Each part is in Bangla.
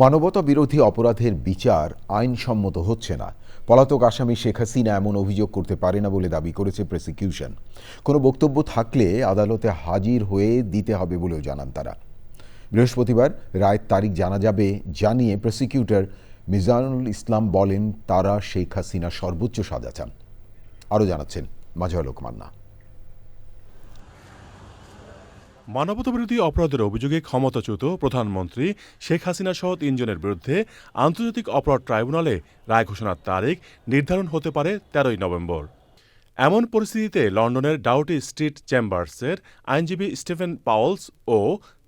মানবতা বিরোধী অপরাধের বিচার আইনসম্মত হচ্ছে না। পলাতক আসামি শেখ হাসিনা এমন অভিযোগ করতে পারে না বলে দাবি করেছে প্রসিকিউশন কোনো বক্তব্য থাকলে আদালতে হাজির হয়ে দিতে হবে বলেও জানান তারা। বৃহস্পতিবার রায়ের তারিখ জানা যাবে জানিয়ে প্রসিকিউটর মিজানুল ইসলাম বলেন, তারা শেখ হাসিনা সর্বোচ্চ সাজা চান। আরও জানাচ্ছেন মাঝালক মান্না। মানবতাবিরোধী অপরাধের অভিযোগে ক্ষমতাচ্যুত প্রধানমন্ত্রী শেখ হাসিনা সহ তিনজনের বিরুদ্ধে আন্তর্জাতিক অপরাধ ট্রাইব্যুনালে রায় ঘোষণার তারিখ নির্ধারণ হতে পারে তেরোই নভেম্বর। এমন পরিস্থিতিতে লন্ডনের ডাউটি স্ট্রিট চেম্বার্সের আইনজীবী স্টিফেন পাওলস ও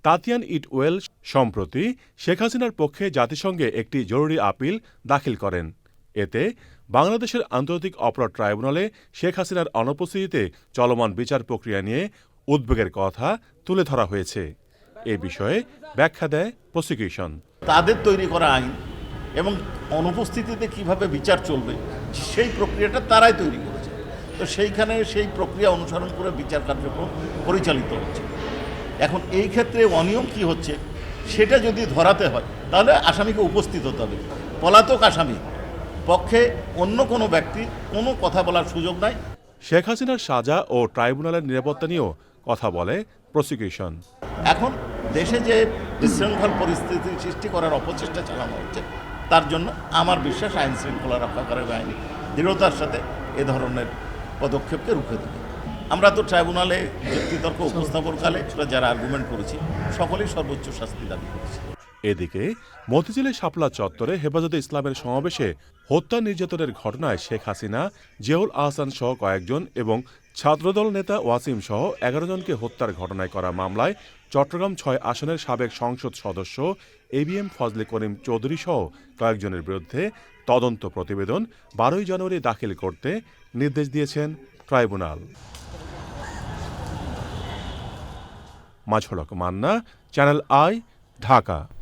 তাতিয়ান ইটওয়েল সম্প্রতি শেখ হাসিনার পক্ষে জাতিসংঘে একটি জরুরি আপিল দাখিল করেন। এতে বাংলাদেশের আন্তর্জাতিক অপরাধ ট্রাইব্যুনালে শেখ হাসিনার অনুপস্থিতিতে চলমান বিচার প্রক্রিয়া নিয়ে উদ্বেগের কথা তুলে ধরা হয়েছে। এ বিষয়ে ব্যাখ্যা দেয় প্রসিকিউশন। তাদের তৈরি করা আইন এবং অনুপস্থিতিতে কীভাবে বিচার চলবে, সেই প্রক্রিয়াটা তারাই তৈরি করেছে। তো সেইখানে সেই প্রক্রিয়া অনুসরণ করে বিচার কার্যক্রম পরিচালিত হচ্ছে। এখন এই ক্ষেত্রে অনিয়ম কি হচ্ছে, সেটা যদি ধরাতে হয়, তাহলে আসামিকে উপস্থিত হতে হবে। পলাতক আসামি পক্ষে অন্য কোনো ব্যক্তি কোনো কথা বলার সুযোগ নাই। শেখ হাসিনার সাজা ও ট্রাইব্যুনালের নিরাপত্তা নিয়েও কথা বলে প্রসিকিউশন। এখন দেশে যে বিশৃঙ্খল পরিস্থিতি সৃষ্টি করার অপচেষ্টা চালানো হচ্ছে, তার জন্য আমার বিশ্বাস আইন শৃঙ্খলা রক্ষাকারী বাহিনী দৃঢ়তার সাথে এ ধরনের পদক্ষেপকে রুখে দেবে। আমরা তো ট্রাইব্যুনালে যুক্তিতর্ক উপস্থাপনকালে, যারা আর্গুমেন্ট করেছি, সকলেই সর্বোচ্চ শাস্তি দাবি করেছি। এদিকে মতিঝিলের শাপলা চত্বরে হেফাজতে ইসলামের সমাবেশে হত্যা নির্যাতনের ঘটনায় শেখ হাসিনা, জিয়াউল আহসান সহ কয়েকজন এবং ছাত্রদল নেতা ওয়াসিম সহ এগারো জনকে হত্যার ঘটনায় করা মামলায় চট্টগ্রাম ছয় আসনের সাবেক সংসদ সদস্য A B M Fazle Karim Chowdhury সহ কয়েকজনের বিরুদ্ধে তদন্ত প্রতিবেদন বারোই জানুয়ারি দাখিল করতে নির্দেশ দিয়েছেন ট্রাইব্যুনাল। মাঝলক মান্না, চ্যানেল আই, ঢাকা।